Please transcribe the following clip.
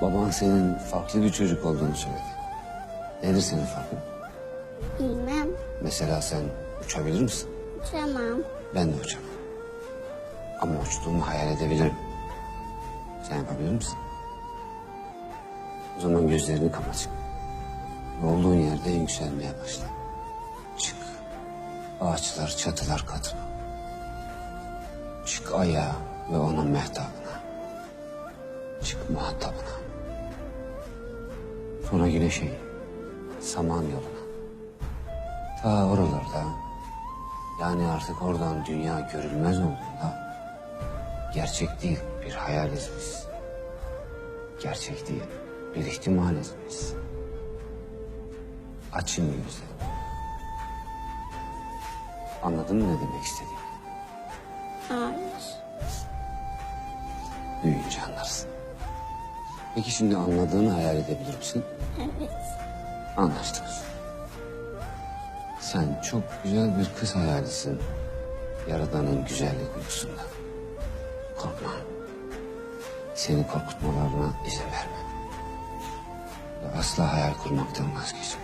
Baban senin farklı bir çocuk olduğunu söyledi. Nedir senin farkın? Bilmem. Mesela sen uçabilir misin? Tamam. Ben de uçamam. Ama uçtuğumu hayal edebilirim. Sen yapabilir misin? O zaman gözlerini kapat. Ve olduğun yerde yükselmeye başla. Çık. Ağaçlar, çatılar katına. Çık ayağa ve onun mehtabına. Çık muhatabına. Sonra güneşe in. Saman yoluna. Ta oralarda yani artık oradan dünya görülmez olduğunda gerçek değil bir hayaliz biz. Gerçek değil bir ihtimaliz biz. Açın gözlerini. Anladın mı ne demek istediğimi? Hayır. Büyüyünce anlarsın. Peki şimdi anladığını hayal edebilir misin? Evet. Anlaştık. Sen çok güzel bir kız hayalisin. Yaradanın güzellik uykusunda. Korkma. Seni korkutmalarına izin verme. Ve asla hayal kurmaktan vazgeçme.